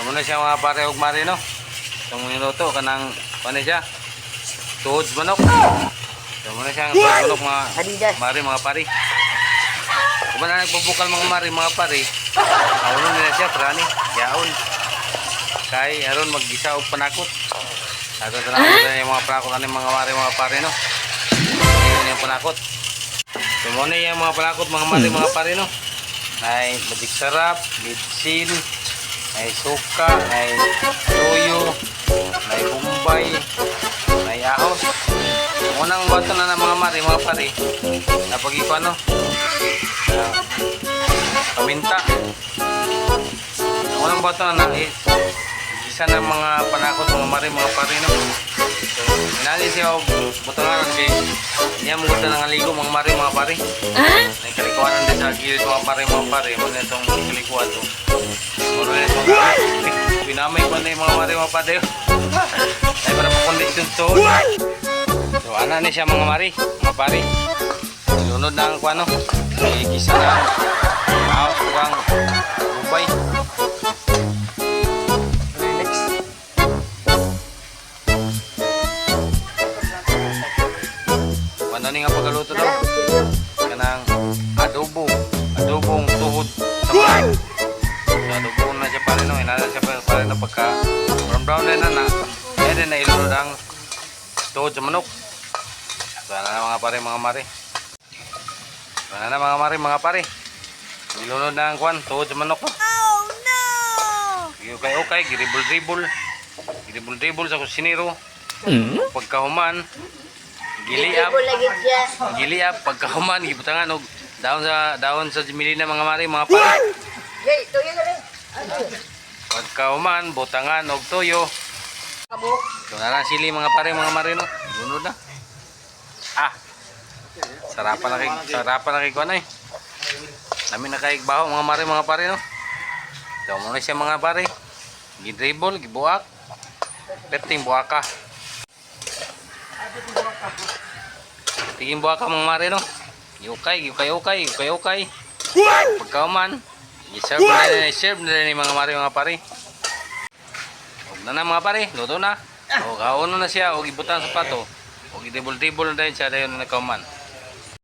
So muna siya mga pare ug mari no. Itong niluto kanang ano siya? Tuhod manok. So muna siya tuhod manok mga mari mga pare. Kung na nagbubukal mga mari mga pare, aulon nila siya prani, yaon. Kay aron maggisa og panakot. Ato tanawon huh? yung mga panakot ani mga mari mga pare no. Ayun yung panakot. So muna yung mga panakot mga mari mga pare no. Ay batik sarap, bitsin, ay suka, ay tuyo, ay bumbay, ay ahos. Unang bato na ng mga mari, mga pare, napag ano, ah, paminta. Unang bato na na, eh, isa ng mga panakot, mga mari, mga pare, no? So, inali siya, oh, butangan, kay niya mo ganda ng aligo, mga mari, mga pare. May kalikuan din sa gilid mga pare mga pare. Muna itong kalikuan to. Muna pinamay ko na yung mga pare mga pare. Ay para po kondisyon to. So ana ni siya mga mari, mga pare. Lunod na ang kuano. May kisa na. Aos kang bubay. Ano nga pagkaluto daw? Kanang adobo. Adobong tuhod sa mga. Adobo na siya pare no. Inala siya pare, pare na pagka brown brown na na. Kaya din na ilunod ang tuhod sa manok. So ano na mga pare mga mari. So ano na mga mari mga pare. Ilunod na ang kwan tuhod sa manok. Oh no! Okay okay, giribol dribol. Giribol dribol sa kusinero. Pagkahuman, giliap. Giliap pagkahuman gibutangan og daon sa daon sa Jimilina mga mari mga pare. Yay, Pagkahuman butangan og toyo. So na lang sili mga pare mga mari no. Lunod na. Ah. Sarapan na kay sarapan na kay kuan ay. Nami na kay baho mga mari mga pare no. So mo na siya mga pare. Gidribble, gibuak. Perting buaka. Tingin buaka mga mari no. Yukay, yukay, yukay, yukay, yukay. Pagkahuman, i-serve na rin, i-serve na rin yung mga mari mga pare. Huwag na na mga pare, luto na. O kauno na siya, o ibutan sa pato. O idibol-dibol na rin siya dahil na kauman.